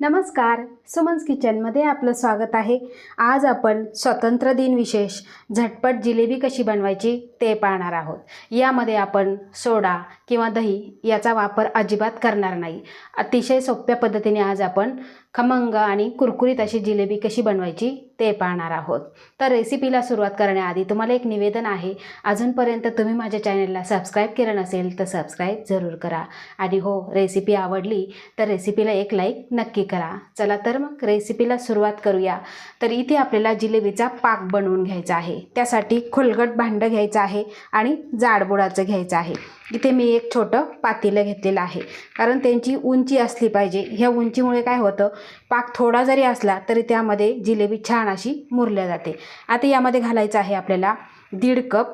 नमस्कार. सुमन्स किचनमध्ये आपलं स्वागत आहे. आज आपण स्वतंत्र दिन विशेष झटपट जिलेबी कशी बनवायची ते पाहणार आहोत. यामध्ये आपण सोडा किंवा दही याचा वापर अजिबात करणार नाही. अतिशय सोप्या पद्धतीने आज आपण खमंग आणि कुरकुरीत अशी जिलेबी कशी बनवायची ते पाहणार आहोत. तर रेसिपीला सुरुवात करण्याआधी तुम्हाला एक निवेदन आहे. अजूनपर्यंत तुम्ही माझ्या चॅनलला सबस्क्राईब केलं नसेल तर सबस्क्राईब जरूर करा. आणि हो रेसिपी आवडली तर रेसिपीला एक लाईक नक्की करा. चला तर मग रेसिपीला सुरुवात करूया. तर इथे आपल्याला जिलेबीचा पाक बनवून घ्यायचा आहे. त्यासाठी खोलगट भांडं घ्यायचं आहे आणि जाडबुडाचं घ्यायचं आहे. इथे मी एक छोटं पातेलं घेतलेलं आहे. कारण त्यांची उंची असली पाहिजे. ह्या उंचीमुळे काय होतं पाक थोडा जरी असला तरी त्यामध्ये जिलेबी छान अशी मुरल्या जाते. आता यामध्ये घालायचं आहे आपल्याला दीड कप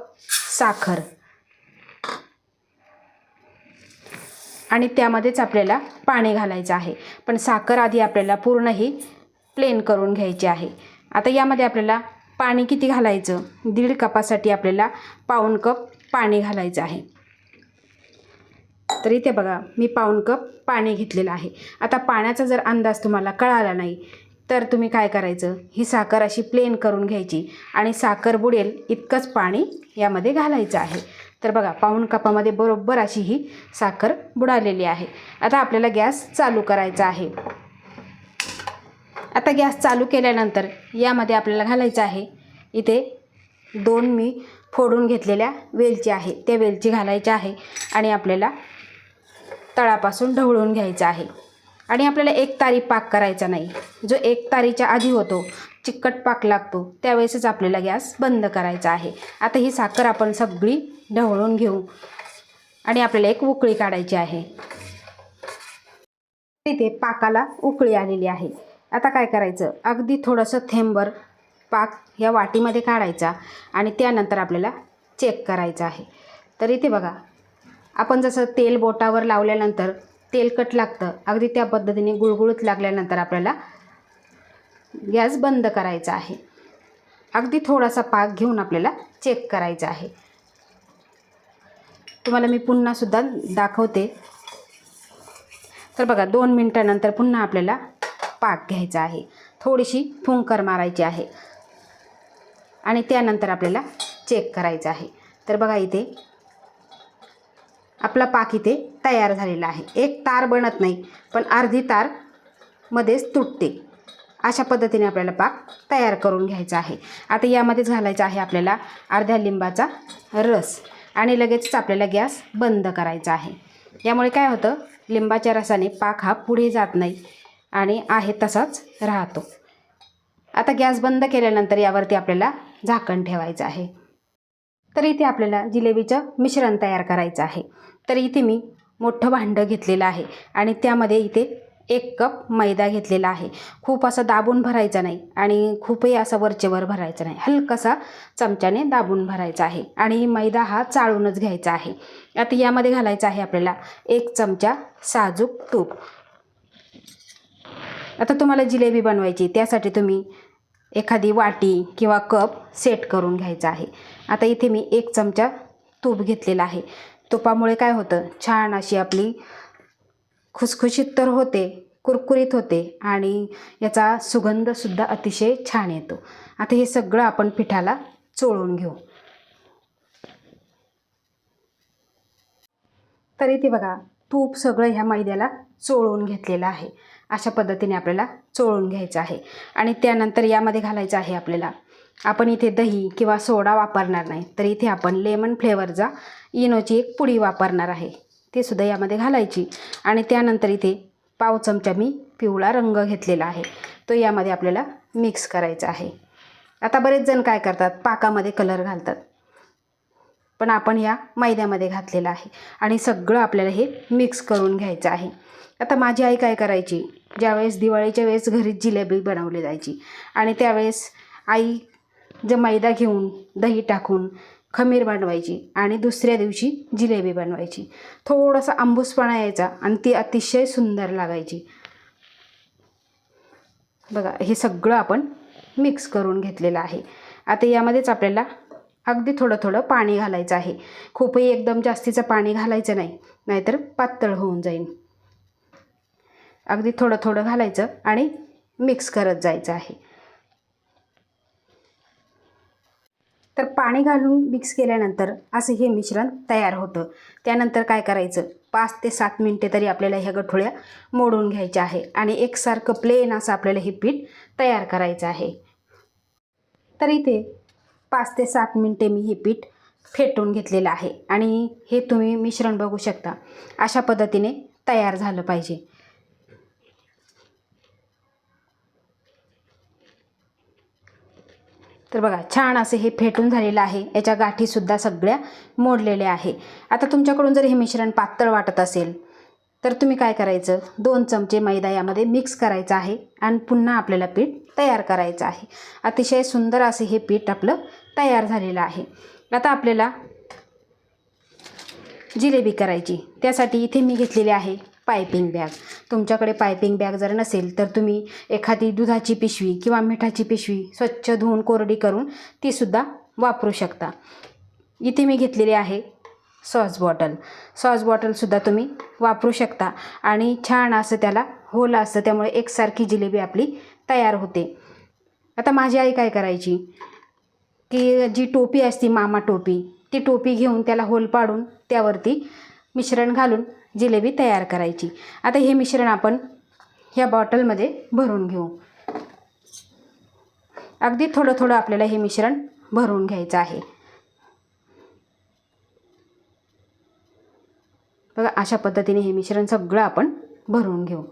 साखर. आणि त्यामध्येच आपल्याला पाणी घालायचं आहे. पण साखर आधी आपल्याला पूर्ण ही प्लेन करून घ्यायची आहे. आता यामध्ये आपल्याला पाणी किती घालायचं? दीड कपासाठी आपल्याला पाऊण कप पाणी घालायचं आहे. तर इथे बघा मी पाऊण कप पाणी घेतलेलं आहे. आता पाण्याचा जर अंदाज तुम्हाला कळाला नाही तर तुम्ही काय करायचं? ही साखर अशी प्लेन करून घ्यायची आणि साखर बुडेल इतकंच पाणी यामध्ये घालायचं आहे. तर बघा पाऊण कपामध्ये बरोबर अशी ही साखर बुडालेली आहे. आता आपल्याला गॅस चालू करायचा आहे. आता गॅस चालू केल्यानंतर यामध्ये आपल्याला घालायचं आहे. इथे दोन मी फोडून घेतलेल्या वेलची आहे. त्या वेलची घालायच्या आहे आणि आपल्याला तळापासून ढवळून घ्यायचं आहे. आणि आपल्याला एक तारी पाक करायचा नाही. जो एक तारीच्या आधी होतो चिकट पाक लागतो त्यावेळेसच आपल्याला गॅस बंद करायचा आहे. आता ही साखर आपण सगळी ढवळून घेऊ. आणि आपल्याला एक उकळी काढायची आहे. तिथे पाकाला उकळी आलेली आहे. आता काय करायचं? अगदी थोडंसं थेंबर पाक या वाटीमध्ये काढायचा आणि त्यानंतर आपल्याला चेक करायचं आहे. तर इथे बघा आपण जसं तेल बोटावर लावल्यानंतर तेलकट लागतं अगदी त्या पद्धतीने गुळगुळत लागल्यानंतर आपल्याला गॅस बंद करायचा आहे. अगदी थोडासा पाक घेऊन आपल्याला चेक करायचा आहे. तुम्हाला मी पुन्हासुद्धा दाखवते. तर बघा दोन मिनटानंतर पुन्हा आपल्याला पाक घ्यायचा आहे. थोडीशी फुंकर मारायची आहे. आणि त्यानंतर आपल्याला चेक करायचं आहे. तर बघा इथे आपला पाक इथे तयार झालेला आहे. एक तार बनत नाही पण अर्धी तार मध्येच तुटते. अशा पद्धतीने आपल्याला पाक तयार करून घ्यायचा आहे. आता यामध्येच घालायचा आहे आपल्याला अर्ध्या लिंबाचा रस आणि लगेचच आपल्याला गॅस बंद करायचा आहे. यामुळे काय होतं लिंबाच्या रसाने पाक हा पुढे जात नाही आणि आहे तसाच राहतो. आता गॅस बंद केल्यानंतर यावरती आपल्याला झाकण ठेवायचं आहे. तर इथे आपल्याला जिलेबीचं मिश्रण तयार करायचं आहे. तर इथे मी मोठं भांडं घेतलेलं आहे आणि त्यामध्ये इथे एक कप मैदा घेतलेला आहे. खूप असं दाबून भरायचा नाही आणि खूपही असं वरचेवर भरायचं नाही. हलकासा चमच्याने दाबून भरायचा आहे आणि मैदा हा चाळूनच घ्यायचा आहे. आता यामध्ये घालायचं आहे आपल्याला एक चमचा साजूक तूप. आता तुम्हाला जिलेबी बनवायची त्यासाठी तुम्ही एखादी वाटी किंवा कप सेट करून घ्यायचा आहे. आता इथे मी एक चमचा तूप घेतलेला आहे. तुपामुळे काय होतं? छान अशी आपली खुसखुशीत तर होते कुरकुरीत होते आणि याचा सुगंधसुद्धा अतिशय छान येतो. आता हे सगळं आपण पिठाला चोळून घेऊ. तरी ते बघा तूप सगळं ह्या मैद्याला चोळून घेतलेलं आहे. अशा पद्धतीने आपल्याला चोळून घ्यायचं आहे. आणि त्यानंतर यामध्ये घालायचं आहे आपल्याला आपण इथे दही किंवा सोडा वापरणार नाही. तर इथे आपण लेमन फ्लेवरचा इनोची एक पुडी वापरणार आहे. ते सुद्धा यामध्ये घालायची. आणि त्यानंतर इथे पाव चमचा मी पिवळा रंग घेतलेला आहे. तो यामध्ये आपल्याला मिक्स करायचा आहे. आता बरेच जण काय करतात? पाकामध्ये कलर घालतात. पण आपण या मैद्यामध्ये घातलेला आहे. आणि सगळं आपल्याला हे मिक्स करून घ्यायचं आहे. आता माझी आई काय करायची? ज्यावेळेस दिवाळीच्या वेळेस घरीच जिलेबी बनवली जायची. आणि त्यावेळेस आई जे मैदा घेऊन दही टाकून खमीर बनवायची आणि दुसऱ्या दिवशी जिलेबी बनवायची. थोडासा आंबूसपणा यायचा आणि ती अतिशय सुंदर लागायची. बघा हे सगळं आपण मिक्स करून घेतलेलं आहे. आता यामध्येच आपल्याला अगदी थोडं थोडं पाणी घालायचं आहे. खूपही एकदम जास्तीचं पाणी घालायचं नाही नाहीतर पातळ होऊन जाईल. अगदी थोडं थोडं घालायचं आणि मिक्स करत जायचं आहे. तर पाणी घालून मिक्स केल्यानंतर असं हे मिश्रण तयार होतं. त्यानंतर काय करायचं? पाच ते सात मिनटे तरी आपल्याला ह्या गठोळ्या मोडून घ्यायच्या आहे आणि एकसारखं प्लेन असं आपल्याला हे पीठ तयार करायचं आहे. तर इथे पाच ते सात मिनटे मी हे पीठ फेटून घेतलेलं आहे आणि हे तुम्ही मिश्रण बघू शकता. अशा पद्धतीने तयार झालं पाहिजे. तर बघा छान असे हे फेटून झालेलं आहे. याच्या गाठीसुद्धा सगळ्या मोडलेल्या आहे. आता तुमच्याकडून जर हे मिश्रण पातळ वाटत असेल तर तुम्ही काय करायचं? दोन चमचे मैदा यामध्ये मिक्स करायचं आहे आणि पुन्हा आपल्याला पीठ तयार करायचं आहे. अतिशय सुंदर असे हे पीठ आपलं तयार झालेलं आहे. आता आपल्याला जिलेबी करायची. त्यासाठी इथे मी घेतलेली आहे पायपिंग बॅग. तुमच्याकडे पायपिंग बॅग जर नसेल तर तुम्ही एखादी दुधाची पिशवी किंवा मिठाची पिशवी स्वच्छ धुवून कोरडी करून तीसुद्धा वापरू शकता. इथे मी घेतलेली आहे सॉस बॉटल. सॉस बॉटलसुद्धा तुम्ही वापरू शकता आणि छान असं त्याला होल असतं त्यामुळे एकसारखी जिलेबी आपली तयार होते. आता माझी आई काय करायची? की जी टोपी असती मामा टोपी ती टोपी घेऊन त्याला होल पाडून त्यावरती मिश्रण घालून जिलेबी तयार करायची. आता हे मिश्रण आपण ह्या बॉटलमध्ये भरून घेऊ. अगदी थोडं थोडं आपल्याला हे मिश्रण भरून घ्यायचं आहे. बघा अशा पद्धतीने हे मिश्रण सगळं आपण भरून घेऊ.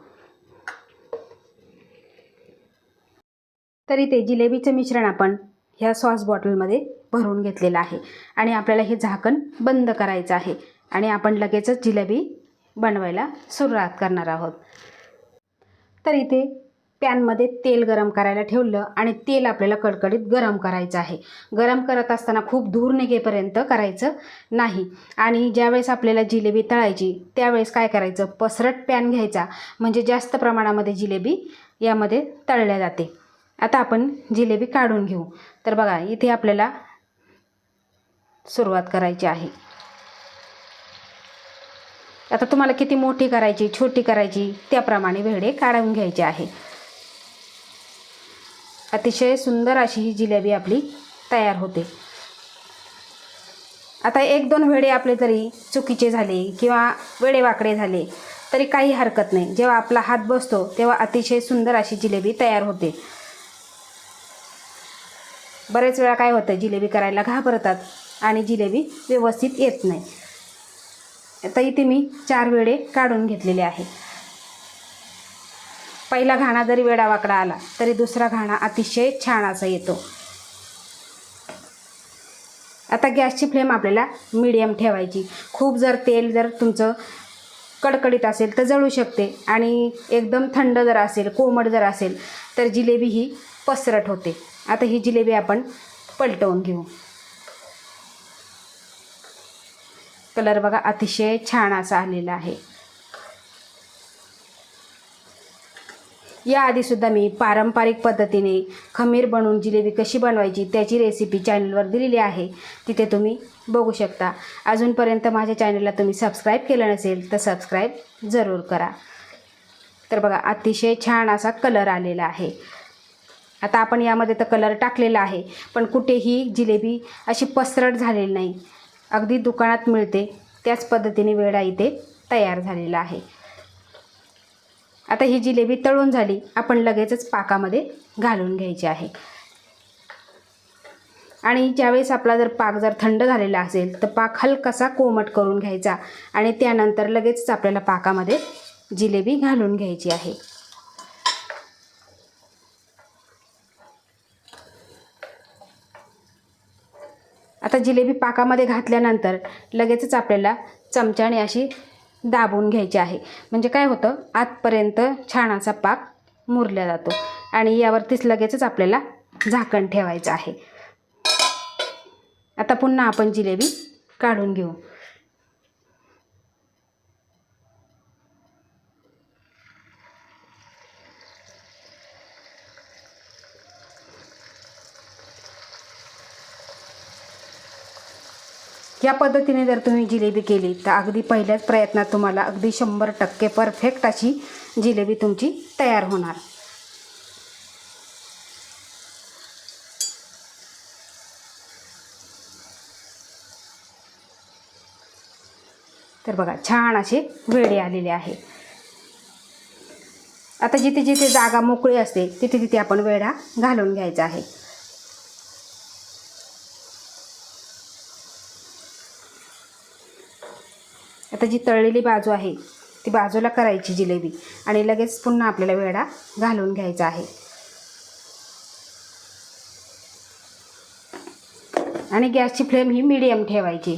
तरी ते जिलेबीचं मिश्रण आपण ह्या सॉस बॉटलमध्ये भरून घेतलेलं आहे. आणि आपल्याला हे झाकण बंद करायचं आहे. आणि आपण लगेचच जिलेबी बनवायला सुरुवात करणार आहोत. तर इथे पॅनमध्ये तेल गरम करायला ठेवलं आणि तेल आपल्याला कडकडीत गरम करायचं आहे. गरम करत असताना खूप धूर निघेपर्यंत करायचं नाही. आणि ज्यावेळेस आपल्याला जिलेबी तळायची त्यावेळेस काय करायचं? पसरट पॅन घ्यायचा. म्हणजे जास्त प्रमाणामध्ये जिलेबी यामध्ये तळल्या जाते. आता आपण जिलेबी काढून घेऊ. तर बघा इथे आपल्याला सुरुवात करायची आहे. आता तुम्हाला किती मोठी करायची छोटी करायची त्याप्रमाणे वेगळे काढून घ्यायचे आहे. अतिशय सुंदर अशी ही जिलेबी आपली तयार होते. आता एक दोन वेळे आपले जरी चुकीचे झाले किंवा वेडेवाकडे झाले तरी काही हरकत नाही. जेव्हा आपला हात बसतो तेव्हा अतिशय सुंदर अशी जिलेबी तयार होते. बरेच वेळा काय होतं जिलेबी करायला घाबरतात आणि जिलेबी व्यवस्थित येत नाही. आता इथे मी चार वेळे काढून घेतलेले आहे. पहिला घाणा जरी वेडावाकडा आला तरी दुसरा घाणा अतिशय छान असा येतो. आता गॅसची फ्लेम आपल्याला मीडियम ठेवायची. खूप जर तेल जर तुमचं कडकडीत असेल तर जळू शकते. आणि एकदम थंड जर असेल कोमट जर असेल तर जिलेबी ही पसरट होते. आता ही जिलेबी आपण पलटवून घेऊ. कलर बघा अतिशय छान असा आलेला आहे. याआधीसुद्धा मी पारंपरिक पद्धतीने खमीर बनवून जिलेबी कशी बनवायची त्याची रेसिपी चॅनलवर दिलेली आहे. तिथे तुम्ही बघू शकता. अजूनपर्यंत माझ्या चॅनलला तुम्ही सबस्क्राईब केलं नसेल तर सबस्क्राईब जरूर करा. तर बघा अतिशय छान असा कलर आलेला आहे. आता आपण यामध्ये तर कलर टाकलेला आहे पण कुठेही जिलेबी अशी पसरट झालेली नाही. अगदी दुकानात मिळते त्याच पद्धतीने वेडा इथे तयार झालेला आहे. आता ही जिलेबी तळून झाली आपण लगेचच पाकामध्ये घालून घ्यायची आहे. आणि ज्यावेळेस आपला जर पाक जर थंड झालेला असेल तर पाक हलकासा कोमट करून घ्यायचा आणि त्यानंतर लगेचच आपल्याला पाकामध्ये जिलेबी घालून घ्यायची आहे. आता जिलेबी पाकामध्ये घातल्यानंतर लगेचच आपल्याला चमच्याने अशी दाबून घ्यायची आहे. म्हणजे काय होतं? आतपर्यंत छानाचा पाक मुरला जातो आणि यावरतीच लगेचच आपल्याला झाकण ठेवायचं आहे. आता पुन्हा आपण जिलेबी काढून घेऊ. या पद्धतीने जर तुम्ही जिलेबी केली तर अगदी पहिल्याच प्रयत्नात तुम्हाला अगदी शंभर टक्के परफेक्ट अशी जिलेबी तुमची तयार होणार. तर बघा छान असे वेळे आलेले आहे. आता जिथे जिथे जागा मोकळी असते तिथे तिथे आपण वेढा घालून घ्यायचा आहे. आता जी तळलेली बाजू आहे ती बाजूला करायची जिलेबी आणि लगेच पुन्हा आपल्याला वेढा घालून घ्यायचा आहे. आणि गॅसची फ्लेम ही मिडियम ठेवायची.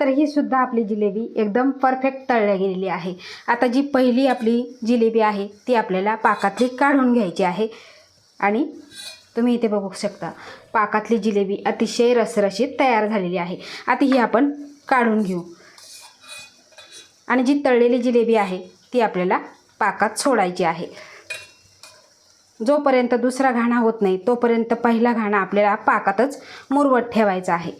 तर ही सुद्धा आपली जिलेबी एकदम परफेक्ट तळल्या गेलेली आहे. आता जी पहिली आपली जिलेबी आहे ती आपल्याला पाकातली काढून घ्यायची आहे. आणि तुम्ही इथे बघू शकता पाकातली जिलेबी अतिशय रसरशीत तयार झालेली आहे. आता ही आपण काढून घेऊ. आणि जी तळलेली जिलेबी आहे ती आपल्याला पाकात सोडायची आहे. जोपर्यंत दुसरा घाणा होत नाही तोपर्यंत पहिला घाणा आपल्याला पाकातच मुरवत ठेवायचा आहे.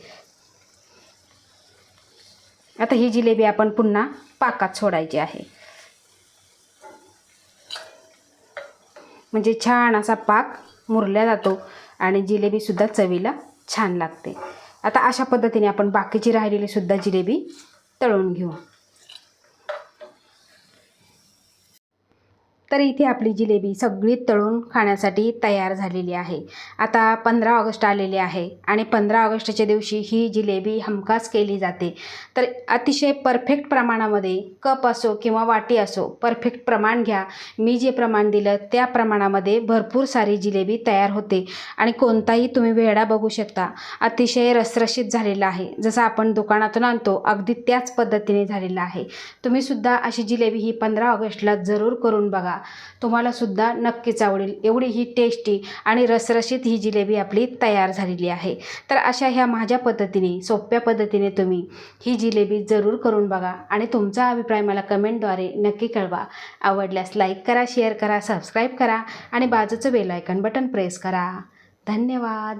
आता ही जिलेबी आपण पुन्हा पाकात सोडायची आहे. म्हणजे छान असा पाक मुरल्या जातो आणि जिलेबीसुद्धा चवीला छान लागते. आता अशा पद्धतीने आपण बाकीची राहिलेलीसुद्धा जिलेबी तळून घेऊ. तर इथे आपली जिलेबी सगळी तळून खाण्यासाठी तयार झालेली आहे. आता पंधरा ऑगस्ट आलेले आहे आणि पंधरा ऑगस्टच्या दिवशी ही जिलेबी हमखास केली जाते. तर अतिशय परफेक्ट प्रमाणामध्ये कप असो किंवा वाटी असो परफेक्ट प्रमाण घ्या. मी जे प्रमाण दिलं त्या प्रमाणामध्ये भरपूर सारी जिलेबी तयार होते आणि कोणताही तुम्ही वेळा बघू शकता. अतिशय रसरशीत झालेला आहे. जसं आपण दुकानातून आणतो अगदी त्याच पद्धतीने झालेला आहे. तुम्हीसुद्धा अशी जिलेबी ही पंधरा ऑगस्टला जरूर करून बघा. तुम्हाला सुद्धा नक्कीच आवडेल. एवढी ही टेस्टी आणि रसरशीत ही जिलेबी आपली तयार झालेली आहे. तर अशा ह्या माझ्या पद्धतीने सोप्या पद्धतीने तुम्ही ही जिलेबी जरूर करून बघा आणि तुमचा अभिप्राय मला कमेंटद्वारे नक्की कळवा. आवडल्यास लाईक करा शेअर करा सबस्क्राईब करा आणि बाजूचं बेल आयकन बटन प्रेस करा. धन्यवाद!